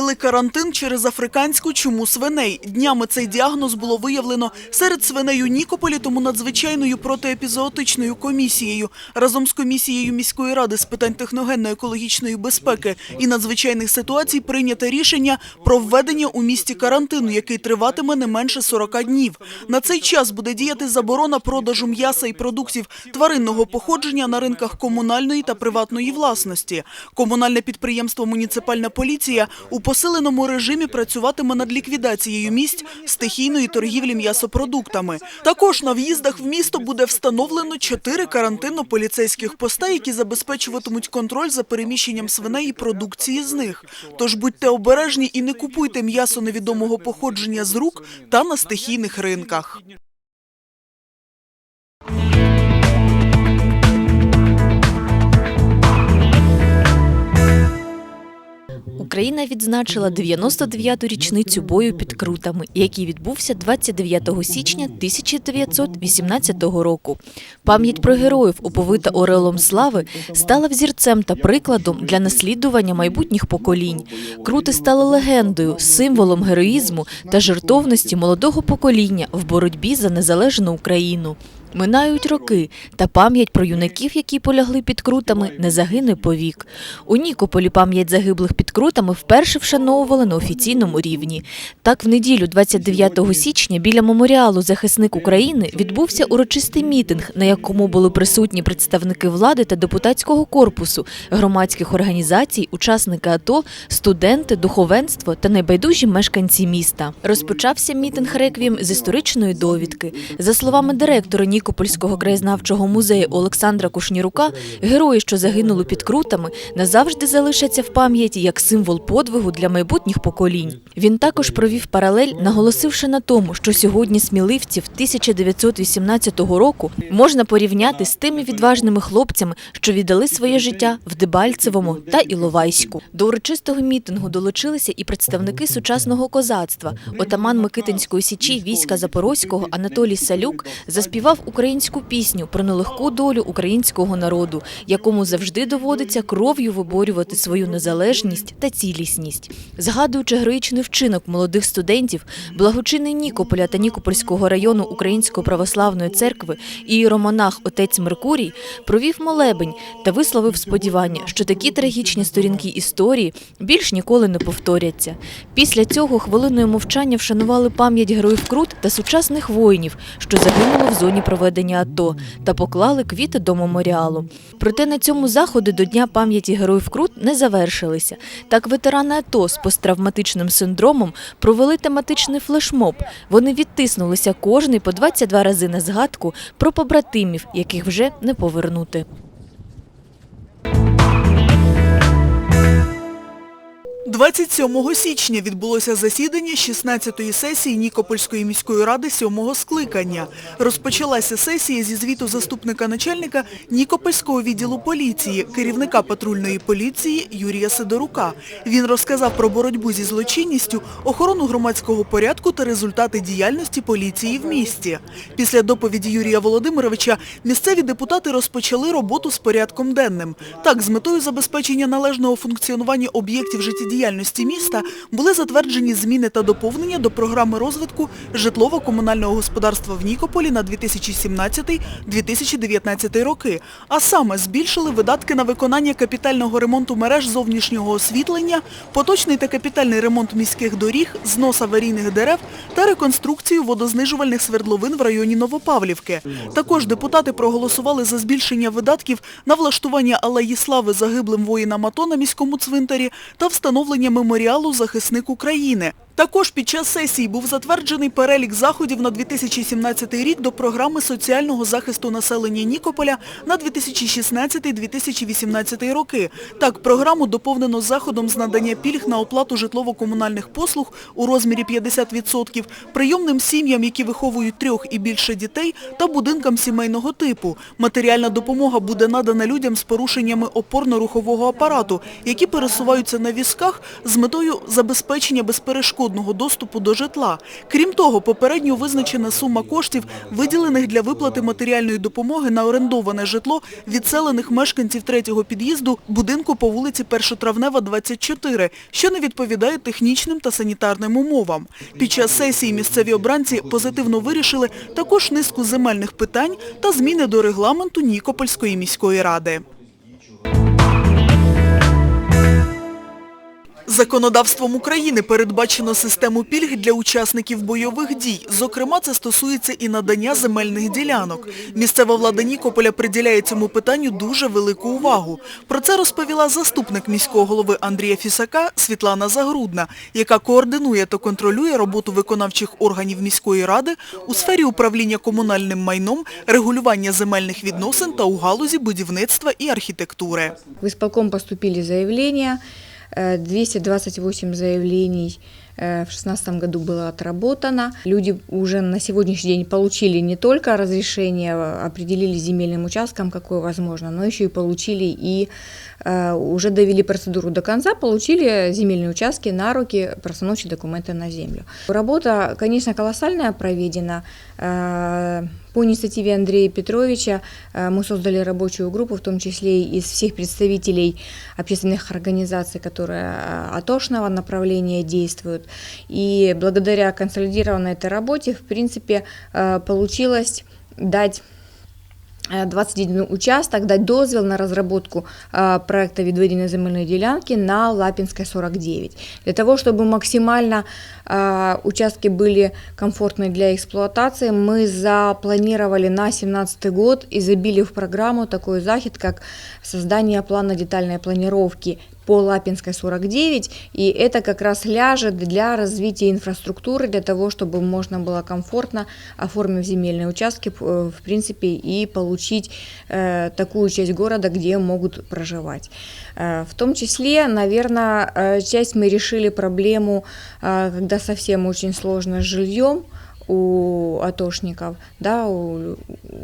Ввели карантин через африканську чуму свиней. Днями цей діагноз було виявлено серед свиней у Нікополі, тому надзвичайною протиепізоотичною комісією разом з комісією міської ради з питань техногенно-екологічної безпеки і надзвичайних ситуацій прийнято рішення про введення у місті карантину, який триватиме не менше 40 днів. На цей час буде діяти заборона продажу м'яса і продуктів тваринного походження на ринках комунальної та приватної власності. Комунальне підприємство «Муніципальна поліція» у посиленому режимі працюватиме над ліквідацією місць стихійної торгівлі м'ясопродуктами. Також на в'їздах в місто буде встановлено чотири карантинно-поліцейських поста, які забезпечуватимуть контроль за переміщенням свиней і продукції з них. Тож будьте обережні і не купуйте м'ясо невідомого походження з рук та на стихійних ринках. Україна відзначила 99-ту річницю бою під Крутами, який відбувся 29 січня 1918 року. Пам'ять про героїв, оповита ореолом слави, стала взірцем та прикладом для наслідування майбутніх поколінь. Крути стали легендою, символом героїзму та жертовності молодого покоління в боротьбі за незалежну Україну. Минають роки, та пам'ять про юнаків, які полягли під крутами, не загине повік. У Нікополі пам'ять загиблих під крутами вперше вшановували на офіційному рівні. Так, в неділю, 29 січня, біля меморіалу захисник України відбувся урочистий мітинг, на якому були присутні представники влади та депутатського корпусу, громадських організацій, учасники АТО, студенти, духовенство та найбайдужі мешканці міста. Розпочався мітинг реквієм з історичної довідки. За словами директора Нікопольського краєзнавчого музею Олександра Кушнірука, герої, що загинули під крутами, назавжди залишаться в пам'яті як символ подвигу для майбутніх поколінь. Він також провів паралель, наголосивши на тому, що сьогодні сміливців 1918 року можна порівняти з тими відважними хлопцями, що віддали своє життя в Дебальцевому та Іловайську. До урочистого мітингу долучилися і представники сучасного козацтва. Отаман Микитинської січі війська Запорозького Анатолій Салюк заспівав українську пісню про нелегку долю українського народу, якому завжди доводиться кров'ю виборювати свою незалежність та цілісність. Згадуючи героїчний вчинок молодих студентів, благочинний Нікополя та Нікопольського району Української православної церкви ієромонах отець Меркурій провів молебень та висловив сподівання, що такі трагічні сторінки історії більш ніколи не повторяться. Після цього хвилиною мовчання вшанували пам'ять героїв Крут та сучасних воїнів, що загинули в зоні проведення АТО, та поклали квіти до меморіалу. Проте на цьому заходи до Дня пам'яті героїв Крут не завершилися. Так ветерани АТО з посттравматичним синдромом провели тематичний флешмоб. Вони відтиснулися кожний по 22 рази на згадку про побратимів, яких вже не повернути. – 27 січня відбулося засідання 16-ї сесії Нікопольської міської ради 7-го скликання. Розпочалася сесія зі звіту заступника начальника Нікопольського відділу поліції, керівника патрульної поліції Юрія Сидорука. Він розказав про боротьбу зі злочинністю, охорону громадського порядку та результати діяльності поліції в місті. Після доповіді Юрія Володимировича місцеві депутати розпочали роботу з порядком денним. Так, з метою забезпечення належного функціонування об'єктів життєдіяльності міста були затверджені зміни та доповнення до програми розвитку житлово-комунального господарства в Нікополі на 2017-2019 роки, а саме збільшили видатки на виконання капітального ремонту мереж зовнішнього освітлення, поточний та капітальний ремонт міських доріг, знос аварійних дерев та реконструкцію водознижувальних свердловин в районі Новопавлівки. Також депутати проголосували за збільшення видатків на влаштування алеї слави загиблим воїнам АТО на міському цвинтарі та встановлення меморіалу «Захисник України». Також під час сесії був затверджений перелік заходів на 2017 рік до програми соціального захисту населення Нікополя на 2016-2018 роки. Так, програму доповнено заходом з надання пільг на оплату житлово-комунальних послуг у розмірі 50%, прийомним сім'ям, які виховують трьох і більше дітей, та будинкам сімейного типу. Матеріальна допомога буде надана людям з порушеннями опорно-рухового апарату, які пересуваються на візках з метою забезпечення безперешкодного міжнародного доступу до житла. Крім того, попередньо визначена сума коштів, виділених для виплати матеріальної допомоги на орендоване житло відселених мешканців третього під'їзду будинку по вулиці Першотравнева, 24, що не відповідає технічним та санітарним умовам. Під час сесії місцеві обранці позитивно вирішили також низку земельних питань та зміни до регламенту Нікопольської міської ради. Законодавством України передбачено систему пільг для учасників бойових дій. Зокрема, це стосується і надання земельних ділянок. Місцева влада Нікополя приділяє цьому питанню дуже велику увагу. Про це розповіла заступник міського голови Андрія Фісака Світлана Загрудна, яка координує та контролює роботу виконавчих органів міської ради у сфері управління комунальним майном, регулювання земельних відносин та у галузі будівництва і архітектури. В исполком поступили заявления, э, 228 заявлений э, в 2016 году было отработано. Люди уже на сегодняшний день получили не только разрешение, а, определили земельным участком, какое возможно, но еще и получили и э, уже довели процедуру до конца, получили земельные участки на руки, простановчие документы на землю. Работа, конечно, колоссальная проведена. Э, По инициативе Андрея Петровича э, мы создали рабочую группу, в том числе и из всех представителей общественных организаций, которые э, атошного направления действуют. И благодаря консолидированной этой работе, в принципе, э, получилось дать э, 21 участок, дать дозвіл на разработку э, проекта відведення земельної ділянки на Лапинской 49. Для того, чтобы максимально э, участки были комфортны для эксплуатации, мы запланировали на 2017 год и забили в программу такой захід, как создание плана детальной планировки по Лапинской 49, и это как раз ляжет для развития инфраструктуры, для того, чтобы можно было комфортно, оформив земельные участки, э, в принципе, и получить э, такую часть города, где могут проживать. Э, в том числе, наверное, часть мы решили проблему, когда совсем очень сложно с жильем, у атошников, да, у лю-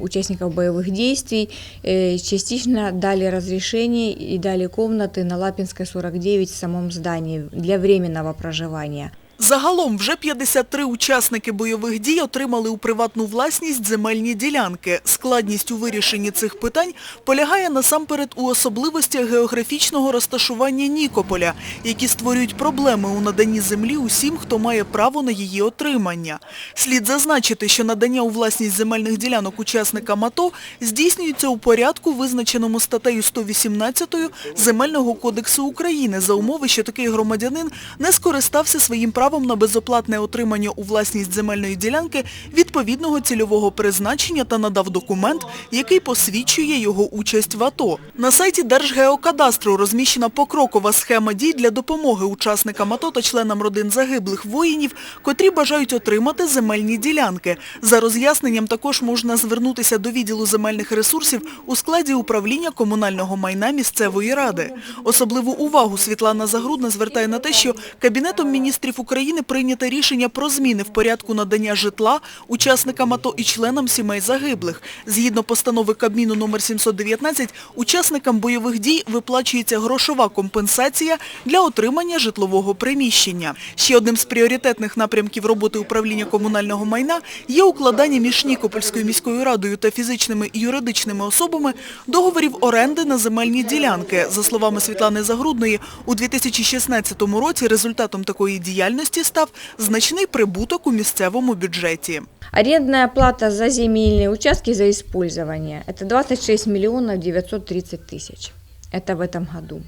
участников боевых действий, э, частично дали разрешение и дали комнаты на Лапинской 49 в самом здании для временного проживания. Загалом вже 53 учасники бойових дій отримали у приватну власність земельні ділянки. Складність у вирішенні цих питань полягає насамперед у особливостях географічного розташування Нікополя, які створюють проблеми у наданні землі усім, хто має право на її отримання. Слід зазначити, що надання у власність земельних ділянок учасникам АТО здійснюється у порядку, визначеному статтею 118 Земельного кодексу України за умови, що такий громадянин не скористався своїм правом на безоплатне отримання у власність земельної ділянки відповідного цільового призначення та надав документ, який посвідчує його участь в АТО. На сайті Держгеокадастру розміщена покрокова схема дій для допомоги учасникам АТО та членам родин загиблих воїнів, котрі бажають отримати земельні ділянки. За роз'ясненням також можна звернутися до відділу земельних ресурсів у складі управління комунального майна місцевої ради. Особливу увагу Світлана Загрудна звертає на те, що Кабінетом міністрів України прийнято рішення про зміни в порядку надання житла учасникам АТО і членам сімей загиблих. Згідно постанови Кабміну номер 719, учасникам бойових дій виплачується грошова компенсація для отримання житлового приміщення. Ще одним з пріоритетних напрямків роботи управління комунального майна є укладання між Нікопольською міською радою та фізичними і юридичними особами договорів оренди на земельні ділянки. За словами Світлани Загрудної, у 2016 році результатом такої діяльності став значний прибуток у місцевому бюджеті. Арендная плата за земельные участки за использование – это 26 миллионов 930 тысяч. Это в этом году.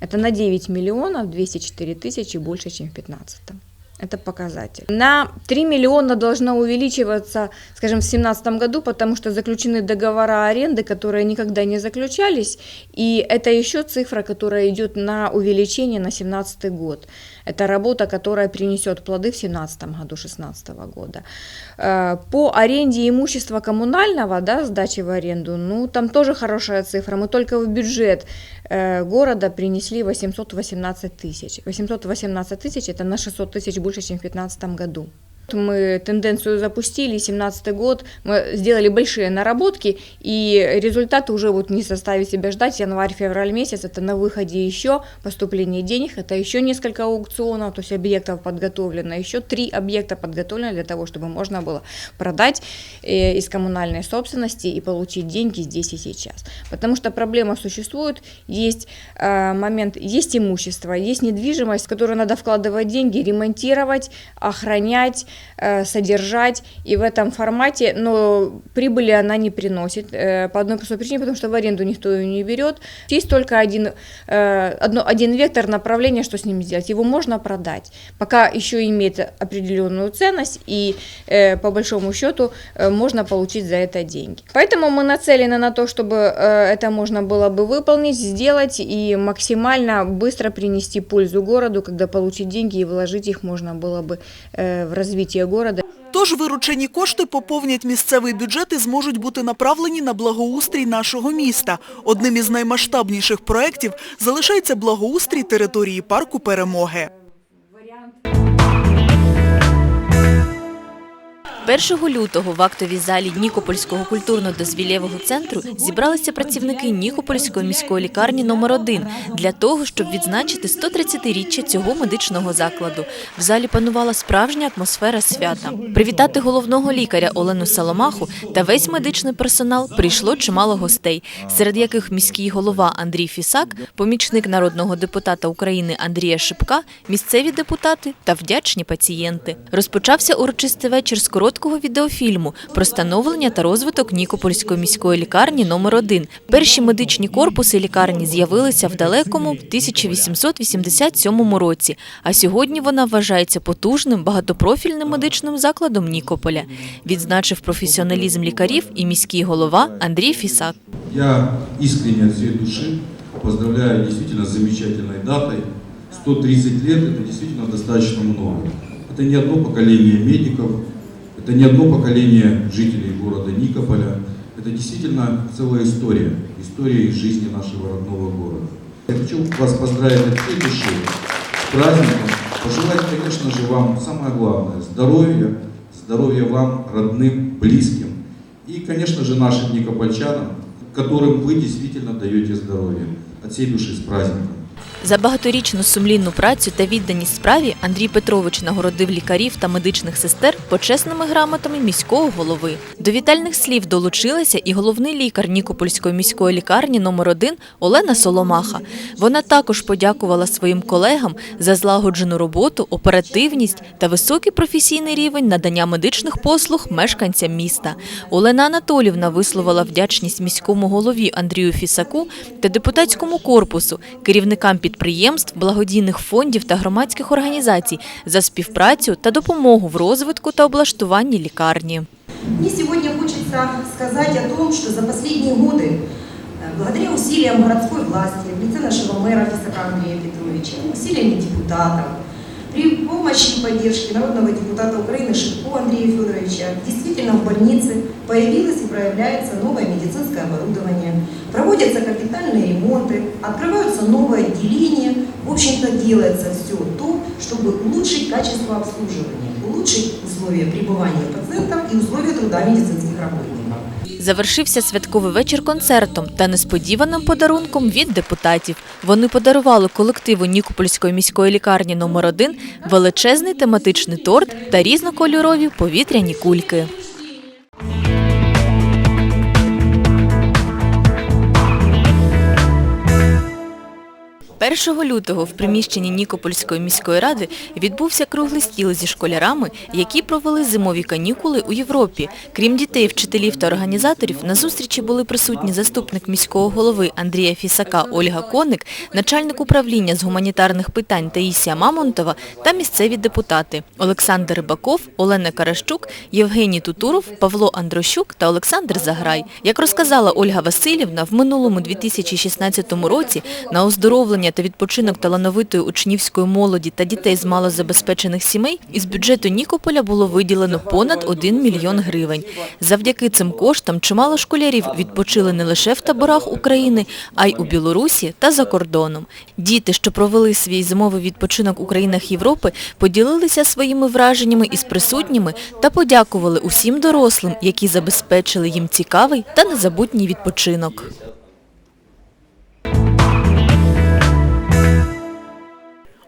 Это на 9 миллионов 204 тысячи больше, чем в 2015. Это показатель. На 3 миллиона должно увеличиваться, скажем, в 2017 году, потому что заключены договора аренды, которые никогда не заключались, и это еще цифра, которая идет на увеличение на 2017 год. Это работа, которая принесет плоды в 2017 году, 2016 года. Э, По аренде имущества коммунального, да, сдачи в аренду, ну, там тоже хорошая цифра. Мы только в бюджет э, города принесли 818 тысяч. 818 тысяч – это на 600 тысяч больше, чем в 2015 году. Мы тенденцию запустили, 2017 год, мы сделали большие наработки, и результаты уже вот не составит себя ждать. Январь-февраль месяц, это на выходе еще поступление денег, это еще несколько аукционов, то есть объектов подготовлено, еще три объекта подготовлено для того, чтобы можно было продать э, из коммунальной собственности и получить деньги здесь и сейчас. Потому что проблема существует, есть э, момент, есть имущество, есть недвижимость, в которую надо вкладывать деньги, ремонтировать, охранять, содержать, и в этом формате, но прибыли она не приносит э, по одной простой причине, потому что в аренду никто ее не берет. Есть только один, э, одно, один вектор направления, что с ним сделать. Его можно продать, пока еще имеет определенную ценность, и э, по большому счету э, можно получить за это деньги. Поэтому мы нацелены на то, чтобы э, это можно было бы выполнить, сделать и максимально быстро принести пользу городу, когда получить деньги и вложить их можно было бы э, в развитие города. Тож виручені кошти поповнять місцевий бюджет і зможуть бути направлені на благоустрій нашого міста. Одним із наймасштабніших проєктів залишається благоустрій території парку Перемоги. 1 лютого в актовій залі Нікопольського культурно-дозвілєвого центру зібралися працівники Нікопольської міської лікарні номер 1 для того, щоб відзначити 130-річчя цього медичного закладу. В залі панувала справжня атмосфера свята. Привітати головного лікаря Олену Саломаху та весь медичний персонал прийшло чимало гостей, серед яких міський голова Андрій Фісак, помічник народного депутата України Андрія Шипка, місцеві депутати та вдячні пацієнти. Розпочався урочистий вечір з короткого відеофільму про становлення та розвиток Нікопольської міської лікарні номер 1 Перші медичні корпуси лікарні з'явилися в далекому 1887 році, а сьогодні вона вважається потужним багатопрофільним медичним закладом Нікополя. Відзначив професіоналізм лікарів і міський голова Андрій Фісак. Я искренне от всей души поздравляю действительно с замечательной датой. 130 лет – это действительно достаточно много. Это не одно поколение медиков, это не одно поколение жителей города Никополя. Это действительно целая история, история из жизни нашего родного города. Я хочу вас поздравить от всей души с праздником. Пожелать, конечно же, вам самое главное – здоровья, здоровья вам, родным, близким. И, конечно же, нашим никопольчанам, которым вы действительно даете здоровье. От всей души с праздником. За багаторічну сумлінну працю та відданість справі Андрій Петрович нагородив лікарів та медичних сестер почесними грамотами міського голови. До вітальних слів долучилася і головний лікар Нікопольської міської лікарні номер 1 Олена Соломаха. Вона також подякувала своїм колегам за злагоджену роботу, оперативність та високий професійний рівень надання медичних послуг мешканцям міста. Олена Анатолівна висловила вдячність міському голові Андрію Фісаку та депутатському корпусу, керівникам підприємств, благодійних фондів та громадських організацій за співпрацю та допомогу в розвитку та облаштуванні лікарні. Мне сегодня хочется сказать о том, что за последние годы, э, благодаря усилиям городской власти, в лице нашего мэра Фисака Андрея Петровича, усилиями депутатов, при помощи и поддержке народного депутата Украины Шипко Андрея Федоровича, действительно в больнице появилось и проявляется новое медицинское оборудование, проводятся капитальные ремонты, открываются новые отделения, в общем-то делается все то, чтобы улучшить качество обслуживания, улучшить условия пребывания пациентов и условия труда медицинских работников. Завершився святковий вечір концертом та несподіваним подарунком від депутатів. Вони подарували колективу Нікопольської міської лікарні номер 1 величезний тематичний торт та різнокольорові повітряні кульки. 1 лютого в приміщенні Нікопольської міської ради відбувся круглий стіл зі школярами, які провели зимові канікули у Європі. Крім дітей, вчителів та організаторів, на зустрічі були присутні заступник міського голови Андрія Фісака Ольга Коник, начальник управління з гуманітарних питань Таїсія Мамонтова та місцеві депутати Олександр Рибаков, Олена Каращук, Євгеній Тутуров, Павло Андрощук та Олександр Заграй. Як розказала Ольга Васильівна, в минулому 2016 році на оздоровлення та відпочинок талановитої учнівської молоді та дітей з малозабезпечених сімей із бюджету Нікополя було виділено понад 1 мільйон гривень. Завдяки цим коштам чимало школярів відпочили не лише в таборах України, а й у Білорусі та за кордоном. Діти, що провели свій зимовий відпочинок у країнах Європи, поділилися своїми враженнями із присутніми та подякували усім дорослим, які забезпечили їм цікавий та незабутній відпочинок.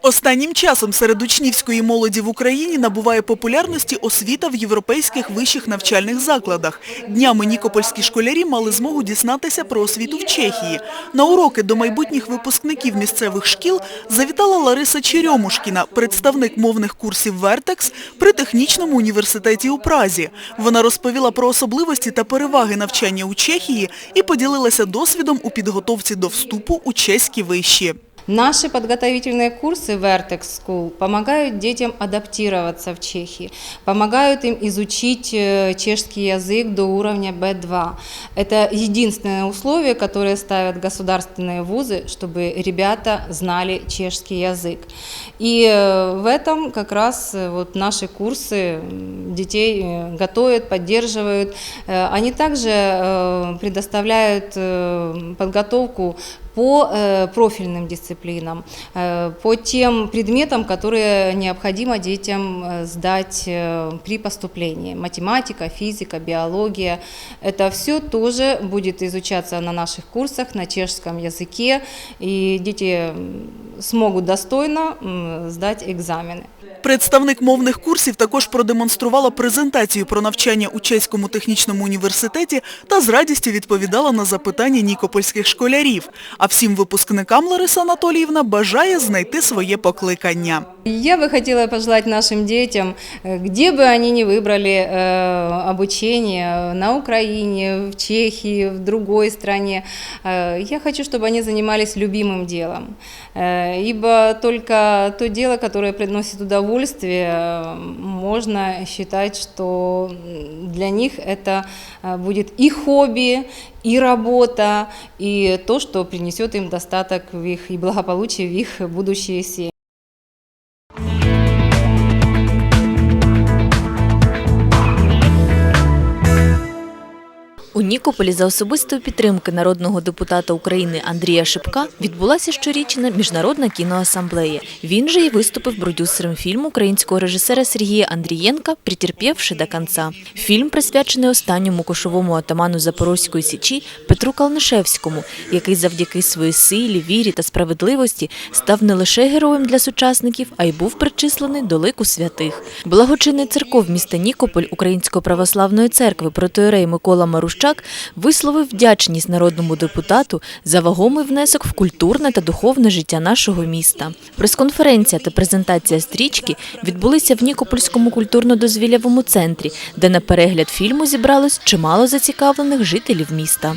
Останнім часом серед учнівської молоді в Україні набуває популярності освіта в європейських вищих навчальних закладах. Днями нікопольські школярі мали змогу дізнатися про освіту в Чехії. На уроки до майбутніх випускників місцевих шкіл завітала Лариса Черемушкіна, представник мовних курсів «Вертекс» при технічному університеті у Празі. Вона розповіла про особливості та переваги навчання у Чехії і поділилася досвідом у підготовці до вступу у чеські виші. Наши подготовительные курсы Vertex School помогают детям адаптироваться в Чехии, помогают им изучить э, чешский язык до уровня B2. Это единственное условие, которое ставят государственные вузы, чтобы ребята знали чешский язык. И э, в этом как раз э, вот наши курсы детей готовят, поддерживают. Они также предоставляют подготовку по э, профильным дисциплинам, э, по тем предметам, которые необходимо детям э, сдать э, при поступлении. Математика, физика, биология. Это все тоже будет изучаться на наших курсах на чешском языке, и дети м, смогут достойно м, сдать экзамены. Представник мовних курсів також продемонструвала презентацію про навчання у Чеському технічному університеті та з радістю відповідала на запитання нікопольських школярів. А всім випускникам Лариса Анатоліївна бажає знайти своє покликання. Я бы хотела пожелать нашим детям, э, где бы они ни выбрали э, обучение, на Украине, в Чехии, в другой стране, э, я хочу, чтобы они занимались любимым делом. Э, ибо только то дело, которое приносит удовольствие, э, можно считать, что м, для них это э, будет и хобби, и работа, и то, что принесет им достаток в их, и благополучие в их будущие семьи. У Нікополі за особистої підтримки народного депутата України Андрія Шипка відбулася щорічна міжнародна кіноасамблея. Він же і виступив продюсером фільму українського режисера Сергія Андрієнка «Претерпівши до кінця». Фільм присвячений останньому кошовому атаману Запорозької січі Петру Калнишевському, який завдяки своїй силі, вірі та справедливості став не лише героєм для сучасників, а й був причислений до лику святих. Благочинний церков міста Нікополь Української православної церкви протоєрей Микола Марущак висловив вдячність народному депутату за вагомий внесок в культурне та духовне життя нашого міста. Прес-конференція та презентація стрічки відбулися в Нікопольському культурно-дозвіллявому центрі, де на перегляд фільму зібралось чимало зацікавлених жителів міста.